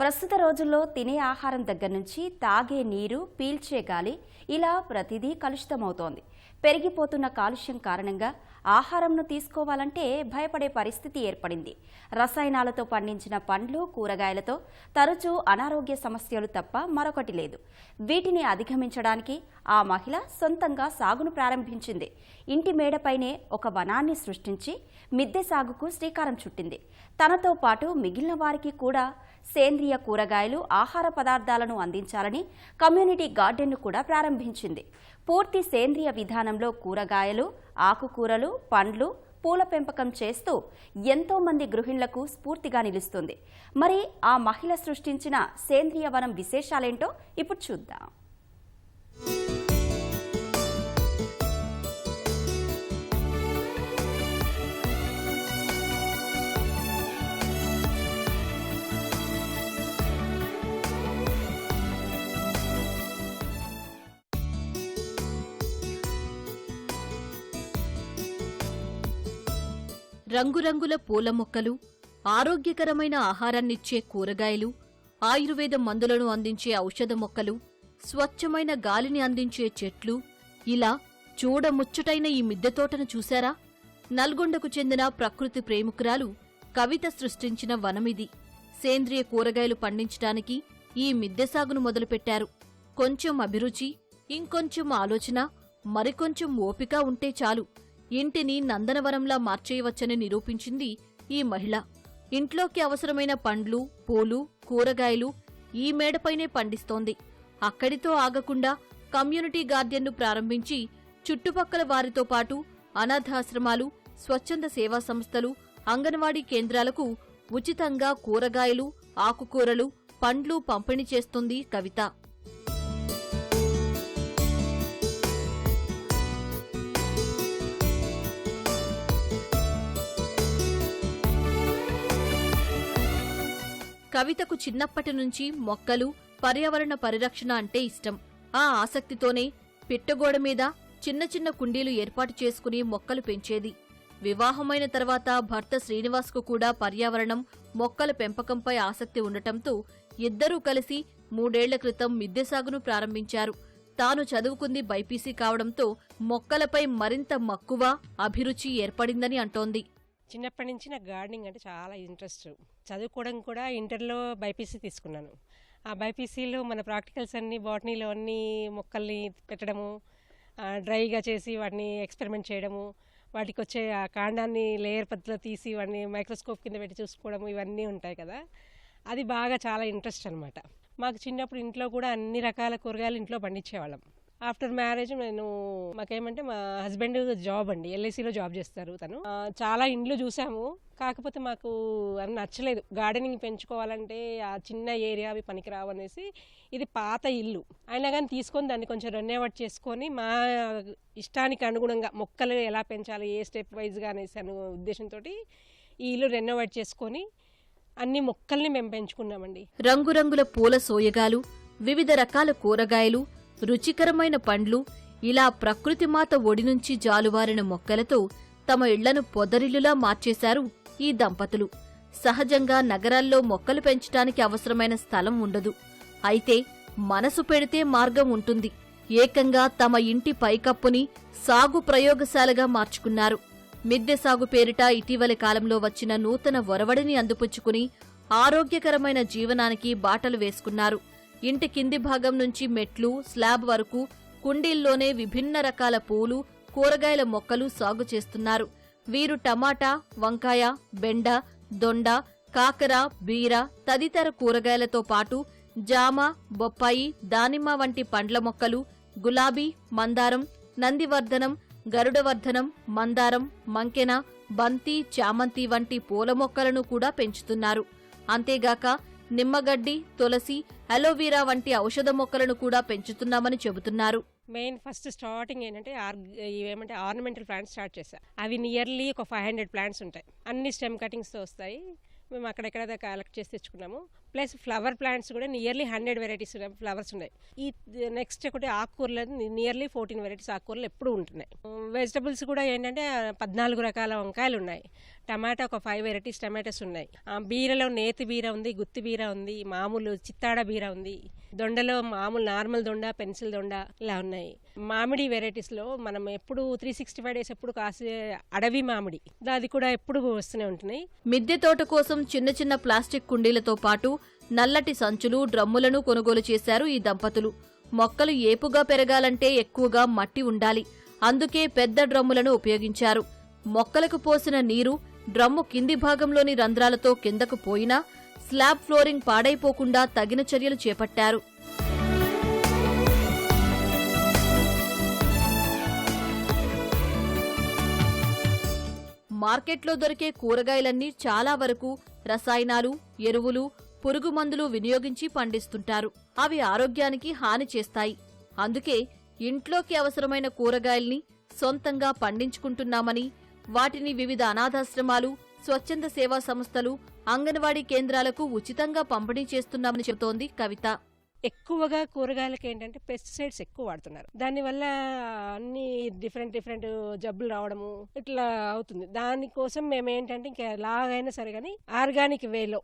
ప్రస్తుత రోజుల్లో తినే ఆహారం దగ్గర నుంచి తాగే నీరు పీల్చే గాలి ఇలా ప్రతిదీ కలుషితమవుతోంది. పెరిగిపోతున్న కాలుష్యం కారణంగా ఆహారంను తీసుకోవాలంటే భయపడే పరిస్థితి ఏర్పడింది. రసాయనాలతో పండించిన పండ్లు కూరగాయలతో తరచూ అనారోగ్య సమస్యలు తప్ప మరొకటి లేదు. వీటిని అధిగమించడానికి ఆ మహిళ సొంతంగా సాగును ప్రారంభించింది. ఇంటి మేడపైనే ఒక వనాన్ని సృష్టించి మిద్దె సాగుకు శ్రీకారం చుట్టింది. తనతో పాటు మిగిలిన వారికి కూడా సేంద్రియ కూరగాయలు ఆహార పదార్థాలను అందించాలని కమ్యూనిటీ గార్డెన్ను కూడా ప్రారంభించింది. పూర్తి సేంద్రియ విధానంలో కూరగాయలు ఆకుకూరలు పండ్లు పూల పెంపకం చేస్తూ ఎంతో మంది గృహిణులకు స్ఫూర్తిగా నిలుస్తుంది. మరి ఆ మహిళ సృష్టించిన సేంద్రియ వనం విశేషాలేంటో ఇప్పుడు చూద్దాం. రంగురంగుల పూల మొక్కలు ఆరోగ్యకరమైన ఆహారాన్నిచ్చే కూరగాయలు ఆయుర్వేద మందులను అందించే ఔషధ మొక్కలు స్వచ్ఛమైన గాలిని అందించే చెట్లు. ఇలా చూడముచ్చటైన ఈ మిద్దెతోటను చూశారా? నల్గొండకు చెందిన ప్రకృతి ప్రేమికురాలు కవిత సృష్టించిన వనమిది. సేంద్రియ కూరగాయలు పండించటానికి ఈ మిద్దె సాగును మొదలుపెట్టారు. కొంచెం అభిరుచి ఇంకొంచెం ఆలోచన మరికొంచెం ఓపిక ఉంటే చాలు. ఇంటిని నందనవనంలా మార్చేయవచ్చని నిరూపించింది ఈ మహిళ. ఇంట్లోకి అవసరమైన పండ్లు పూలు కూరగాయలు ఈ మేడపైనే పండిస్తోంది. అక్కడితో ఆగకుండా కమ్యూనిటీ గార్డెన్ను ప్రారంభించి చుట్టుపక్కల వారితో పాటు అనాథాశ్రమాలు స్వచ్ఛంద సేవా సంస్థలు అంగన్వాడీ కేంద్రాలకు ఉచితంగా కూరగాయలు ఆకుకూరలు పండ్లు పంపిణీ చేస్తుంది కవిత. కవితకు చిన్నప్పటి నుంచి మొక్కలు పర్యావరణ పరిరక్షణ అంటే ఇష్టం. ఆ ఆసక్తితోనే పిట్టగోడ మీద చిన్న చిన్న కుండీలు ఏర్పాటు చేసుకుని మొక్కలు పెంచేది. వివాహమైన తర్వాత భర్త శ్రీనివాస్కు కూడా పర్యావరణం మొక్కల పెంపకంపై ఆసక్తి ఉండటంతో ఇద్దరూ కలిసి మూడేళ్ళ క్రితం మిద్దె సాగును ప్రారంభించారు. తాను చదువుకుంది బైపీసీ కావడంతో మొక్కలపై మరింత మక్కువ అభిరుచి ఏర్పడిందని అంటోంది. చిన్నప్పటి నుంచి నాకు గార్డెనింగ్ అంటే చాలా ఇంట్రెస్ట్. చదువుకోవడం కూడా ఇంటర్లో బైపీసీ తీసుకున్నాను. ఆ బైపీసీలో మన ప్రాక్టికల్స్ అన్ని బాటనీలో అన్ని మొక్కల్ని పెట్టడము డ్రైగా చేసి వాటిని ఎక్స్పెరిమెంట్ చేయడము వాటికి వచ్చే ఆ కాండాన్ని లేయర్ పద్ధతిలో తీసి వాటిని మైక్రోస్కోప్ కింద పెట్టి చూసుకోవడము ఇవన్నీ ఉంటాయి కదా. అది బాగా చాలా ఇంట్రెస్ట్ అనమాట మాకు చిన్నప్పుడు ఇంట్లో కూడా అన్ని రకాల కూరగాయలు ఇంట్లో పండించేవాళ్ళం. ఆఫ్టర్ మ్యారేజ్ నేను మాకేమంటే మా హస్బెండ్ జాబ్ అండి. ఎల్ఐసిలో జాబ్ చేస్తారు తను. చాలా ఇండ్లు చూసాము. కాకపోతే మాకు అది నచ్చలేదు. గార్డెనింగ్ పెంచుకోవాలంటే ఆ చిన్న ఏరియా అవి పనికిరావు అనేసి ఇది పాత ఇల్లు. అయినా కానీ తీసుకొని దాన్ని కొంచెం రెన్యువేట్ చేసుకొని మా ఇష్టానికి అనుగుణంగా మొక్కలు ఎలా పెంచాలి ఏ స్టెప్ వైజ్గా అనేసి అను ఉద్దేశంతో ఈ ఇల్లు రెన్యువేట్ చేసుకొని అన్ని మొక్కల్ని మేము పెంచుకున్నామండి. రంగురంగుల పూల సోయగాలు వివిధ రకాల కూరగాయలు రుచికరమైన పండ్లు ఇలా ప్రకృతిమాత ఒడినుంచి ఒడి నుంచి జాలువారిన మొక్కలతో తమ ఇళ్ళను పొదరిల్లులా మార్చేశారు ఈ దంపతులు. సహజంగా నగరాల్లో మొక్కలు పెంచటానికి అవసరమైన స్థలం ఉండదు. అయితే మనసు పెడితే మార్గం ఉంటుంది. ఏకంగా తమ ఇంటి పైకప్పుని సాగు ప్రయోగశాలగా మార్చుకున్నారు. మిద్దె సాగు పేరిట ఇటీవలి కాలంలో వచ్చిన నూతన ఒరవడిని అందిపుచ్చుకుని ఆరోగ్యకరమైన జీవనానికి బాటలు వేసుకున్నారు. ఇంటి కింది భాగం నుంచి మెట్లు స్లాబ్ వరకు కుండీల్లోనే విభిన్న రకాల పూలు కూరగాయల మొక్కలు సాగు చేస్తున్నారు. వీరు టమాటా వంకాయ బెండ దొండ కాకర బీర తదితర కూరగాయలతో పాటు జామ బొప్పాయి దానిమ్మ వంటి పండ్ల మొక్కలు గులాబీ మందారం నందివర్ధనం గరుడవర్ధనం మందారం మంకెన బంతి చామంతి వంటి పూల మొక్కలను కూడా పెంచుతున్నారు. అంతేగాక నిమ్మగడ్డి తులసి అలోవీరా వంటి ఔషధ మొక్కలను కూడా పెంచుతున్నామని చెబుతున్నారు. మెయిన్ ఫస్ట్ స్టార్టింగ్ ఏంటంటే ఆర్ ఏమంటే ఆర్నమెంటల్ ప్లాంట్స్ స్టార్ట్ చేశా. అవి నియర్లీ ఒక ఫైవ్ హండ్రెడ్ ప్లాంట్స్ ఉంటాయి. అన్ని స్టెమ్ కటింగ్స్తో వస్తాయి. మేము అక్కడెక్కడ కలెక్ట్ చేసి తెచ్చుకున్నాము ప్లస్ ఫ్లవర్ ప్లాంట్స్ కూడా నియర్లీ హండ్రెడ్ వెరైటీస్ ఫ్లవర్స్ ఉన్నాయి. ఈ నెక్స్ట్ ఒకటి ఆకుకూరలు నియర్లీ ఫోర్టీన్ వెరైటీస్ ఆకుకూరలు ఎప్పుడు ఉంటున్నాయి. వెజిటబుల్స్ కూడా ఏంటంటే పద్నాలుగు రకాల వంకాయలు ఉన్నాయి. టమాటా ఒక ఫైవ్ వెరైటీస్ టమాటాస్ ఉన్నాయి. ఆ బీరలో నేతి బీర ఉంది గుత్తి బీర ఉంది మామూలు చిత్తాడ బీర ఉంది. దొండలో మామూలు నార్మల్ దొండ పెన్సిల్ దొండ ఇలా ఉన్నాయి. మామిడి వెరైటీస్లో మనం ఎప్పుడు త్రీ సిక్స్టీ ఫైవ్ డేస్ ఎప్పుడు కాసే అడవి మామిడి. అది కూడా ఎప్పుడు వస్తూనే ఉంటున్నాయి. మిద్దె తోట కోసం చిన్న చిన్న ప్లాస్టిక్ కుండీలతో పాటు నల్లటి సంచులు డ్రమ్ములను కొనుగోలు చేశారు ఈ దంపతులు. మొక్కలు ఏపుగా పెరగాలంటే ఎక్కువగా మట్టి ఉండాలి. అందుకే పెద్ద డ్రమ్ములను ఉపయోగించారు. మొక్కలకు పోసిన నీరు డ్రమ్ము కింది భాగంలోని రంధ్రాలతో కిందకు పోయినా స్లాబ్ ఫ్లోరింగ్ పాడైపోకుండా తగిన చర్యలు చేపట్టారు. మార్కెట్లో దొరికే కూరగాయలన్నీ చాలా వరకు రసాయనాలు ఎరువులు పురుగు మందులు వినియోగించి పండిస్తుంటారు. అవి ఆరోగ్యానికి హాని చేస్తాయి. అందుకే ఇంట్లోకి అవసరమైన కూరగాయల్ని సొంతంగా పండించుకుంటున్నామని వాటిని వివిధ అనాథాశ్రమాలు స్వచ్ఛంద సేవా సంస్థలు అంగన్వాడీ కేంద్రాలకు ఉచితంగా పంపిణీ చేస్తున్నామని చెబుతోంది కవిత. ఎక్కువగా కూరగాయలకి ఏంటంటే పెస్టిసైడ్స్ ఎక్కువ వాడుతున్నారు. దానివల్ల అన్ని డిఫరెంట్ డిఫరెంట్ జబ్బులు రావడము ఇట్లా అవుతుంది. దానికోసం మేము ఏంటంటే ఇంకా లాగైనా సరే కానీ ఆర్గానిక్ వేలో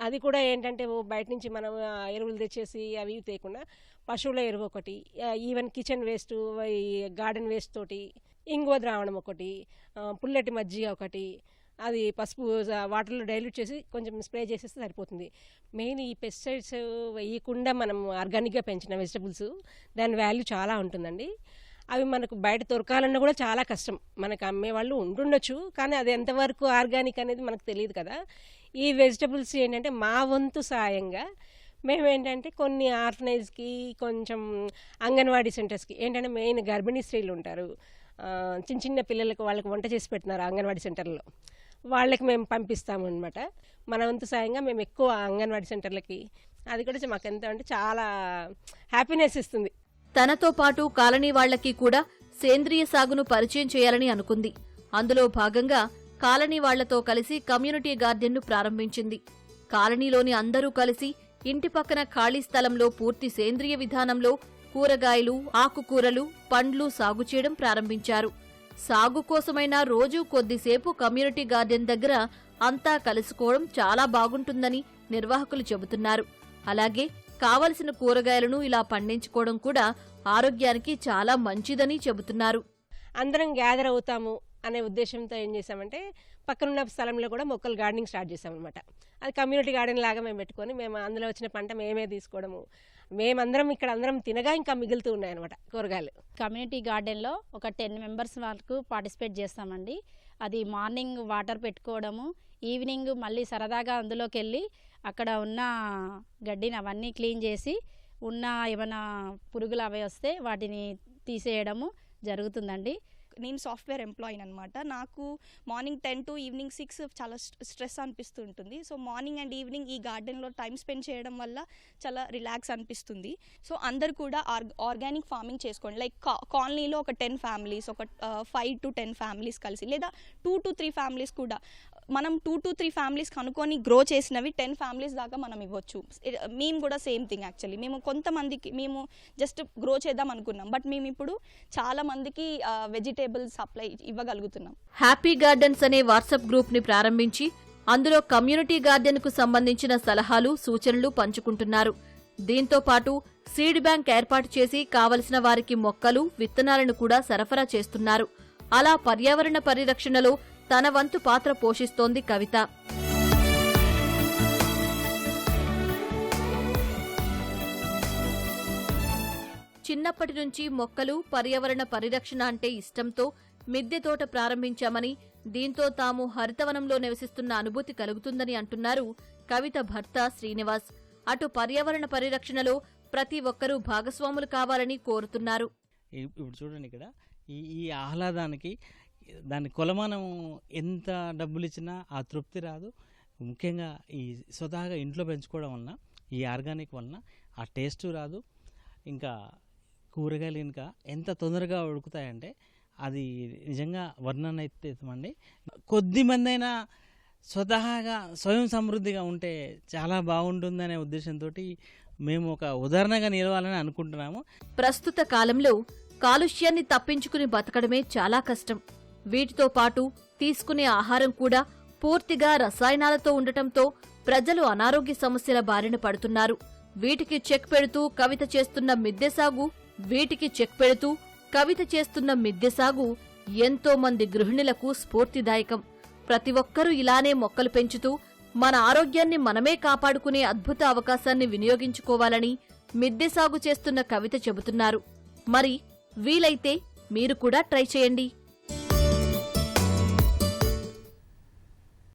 అది కూడా ఏంటంటే బయట నుంచి మనం ఎరువులు తెచ్చేసి అవి ఇవి తేకుండా పశువుల ఎరువు ఒకటి ఈవెన్ కిచెన్ వేస్ట్ ఈ గార్డెన్ వేస్ట్ తోటి ఇంగువ ద్రావణం ఒకటి పుల్లటి మజ్జిగ ఒకటి అది పసుపు వాటర్లో డైల్యూట్ చేసి కొంచెం స్ప్రే చేసేస్తే సరిపోతుంది. మెయిన్ ఈ పెస్టిసైడ్స్ వేయకుండా మనం ఆర్గానిక్గా పెంచిన వెజిటబుల్స్ దాని వాల్యూ చాలా ఉంటుందండి. అవి మనకు బయట దొరకాలన్నా కూడా చాలా కష్టం. మనకు అమ్మే వాళ్ళు ఉంటుండొచ్చు కానీ అది ఎంతవరకు ఆర్గానిక్ అనేది మనకు తెలియదు కదా. ఈ వెజిటబుల్స్ ఏంటంటే మా వంతు సాయంగా మేమేంటంటే కొన్ని ఆర్ఫనైజ్కి కొంచెం అంగన్వాడీ సెంటర్స్కి ఏంటంటే మెయిన్ గర్భిణీ స్త్రీలు ఉంటారు. చిన్న చిన్న పిల్లలకు వాళ్ళకి వంట చేసి పెడుతున్నారు అంగన్వాడీ సెంటర్లో. వాళ్ళకి మేము పంపిస్తామన్నమాట. మన వంతు సాయంగా మేము ఎక్కువ అంగన్వాడీ సెంటర్లకి. అది కూడా మాకు ఎంత అంటే చాలా హ్యాపీనెస్ ఇస్తుంది. తనతో పాటు కాలనీ వాళ్ళకి కూడా సేంద్రియ సాగును పరిచయం చేయాలని అనుకుంది. అందులో భాగంగా కాలనీ వాళ్ళతో కలిసి కమ్యూనిటీ గార్డెన్ను ప్రారంభించింది. కాలనీలోని అందరూ కలిసి ఇంటి పక్కన ఖాళీ స్థలంలో పూర్తి సేంద్రియ విధానంలో కూరగాయలు ఆకుకూరలు పండ్లు సాగు చేయడం ప్రారంభించారు. సాగు కోసమైనా రోజూ కొద్దిసేపు కమ్యూనిటీ గార్డెన్ దగ్గర అంతా కలుసుకోవడం చాలా బాగుంటుందని నిర్వాహకులు చెబుతున్నారు. అలాగే కావలసిన కూరగాయలను ఇలా పండించుకోవడం కూడా ఆరోగ్యానికి చాలా మంచిదని చెబుతున్నారు. అందరం గ్యాదర్ అవుతాము. అనే ఉద్దేశంతో ఏం చేసామంటే పక్కనున్న స్థలంలో కూడా మొక్కలు గార్డెనింగ్ స్టార్ట్ చేసామన్నమాట అది కమ్యూనిటీ గార్డెన్ లాగా మేము పెట్టుకొని మేము అందులో వచ్చిన పంట మేమే తీసుకోవడము. మేమందరం ఇక్కడ అందరం తినగా ఇంకా మిగులుతూ ఉన్నాయన్నమాట కూరగాయలు. కమ్యూనిటీ గార్డెన్లో ఒక టెన్ మెంబర్స్ వరకు పార్టిసిపేట్ చేస్తామండి. అది మార్నింగ్ వాటర్ పెట్టుకోవడము ఈవినింగ్ మళ్ళీ సరదాగా అందులోకి వెళ్ళి అక్కడ ఉన్న గడ్డిని అవన్నీ క్లీన్ చేసి ఉన్న ఏమైనా పురుగులు అవి వస్తే వాటిని తీసేయడము జరుగుతుందండి. నేను సాఫ్ట్వేర్ ఎంప్లాయీని అనమాట నాకు morning ten to evening six చాలా స్ట్రెస్ అనిపిస్తుంటుంది. సో మార్నింగ్ అండ్ ఈవినింగ్ ఈ గార్డెన్లో టైం స్పెండ్ చేయడం వల్ల చాలా రిలాక్స్ అనిపిస్తుంది. సో అందరు కూడా ఆర్ ఆర్గానిక్ ఫార్మింగ్ చేసుకోండి. లైక్ కాలనీలో ఒక టెన్ ఫ్యామిలీస్ ఒక ఫైవ్ టు టెన్ ఫ్యామిలీస్ కలిసి లేదా టూ టు త్రీ ఫ్యామిలీస్ కూడా మనం టూ టు త్రీ ఫ్యామిలీస్ కనుక్కొని గ్రో చేసినవి టెన్ ఫ్యామిలీస్ దాకా మనం ఇవ్వచ్చు. మేము కూడా సేమ్ థింగ్ యాక్చువల్లీ మేము కొంతమందికి మేము జస్ట్ గ్రో చేద్దాం అనుకున్నాం. బట్ మేము ఇప్పుడు చాలా మందికి వెజిటేబుల్స్ సప్లై ఇవ్వగలుగుతున్నాం. హ్యాపీ గార్డెన్స్ అనే వాట్సాప్ గ్రూప్ని ప్రారంభించి అందులో కమ్యూనిటీ గార్డెన్కు సంబంధించిన సలహాలు సూచనలు పంచుకుంటున్నారు. దీంతో పాటు సీడ్ బ్యాంక్ ఏర్పాటు చేసి కావలసిన వారికి మొక్కలు విత్తనాలను కూడా సరఫరా చేస్తున్నారు. అలా పర్యావరణ పరిరక్షణలో తన వంతు పాత్ర పోషిస్తోంది కవిత. చిన్నప్పటి నుంచి మొక్కలు పర్యావరణ పరిరక్షణ అంటే ఇష్టంతో మిద్దె తోట ప్రారంభించామని దీంతో తాము హరితవనంలో నివసిస్తున్న అనుభూతి కలుగుతుందని అంటున్నారు కవిత భర్త శ్రీనివాస్. అటు పర్యావరణ పరిరక్షణలో ప్రతి ఒక్కరూ భాగస్వాములు కావాలని కోరుతున్నారు. ఇప్పుడు చూడండి ఇక్కడ. ఈ ఈ ఆహ్లాదానికి దాని కొలమానం ఎంత డబ్బులు ఇచ్చినా ఆ తృప్తి రాదు. ముఖ్యంగా ఈ స్వతహాగా ఇంట్లో పెంచుకోవడం వలన ఈ ఆర్గానిక్ వలన ఆ టేస్ట్ రాదు. ఇంకా కూరగాయలు ఇంకా ఎంత తొందరగా ఉడుకుతాయంటే అది నిజంగా వర్ణనైతేమండి కొద్ది మంది అయినా స్వతహాగా స్వయం సమృద్ధిగా ఉంటే చాలా బాగుంటుందనే ఉద్దేశంతో మేము ఒక ఉదాహరణగా నిలవాలని అనుకుంటున్నాము. ప్రస్తుత కాలంలో కాలుష్యాన్ని తప్పించుకుని బతకడమే చాలా కష్టం. వీటితో పాటు తీసుకునే ఆహారం కూడా పూర్తిగా రసాయనాలతో ఉండటంతో ప్రజలు అనారోగ్య సమస్యల బారిన పడుతున్నారు. వీటికి చెక్ పెడుతూ కవిత చేస్తున్న మిద్దె సాగు వీటికి చెక్ పెడుతూ కవిత చేస్తున్న మిద్దె సాగు ఎంతో మంది గృహిణులకు స్ఫూర్తిదాయకం. ప్రతి ఒక్కరూ ఇలానే మొక్కలు పెంచుతూ మన ఆరోగ్యాన్ని మనమే కాపాడుకునే అద్భుత అవకాశాన్ని వినియోగించుకోవాలని మిద్దె సాగు చేస్తున్న కవిత చెబుతున్నారు. మరి వీలైతే మీరు కూడా ట్రై చేయండి.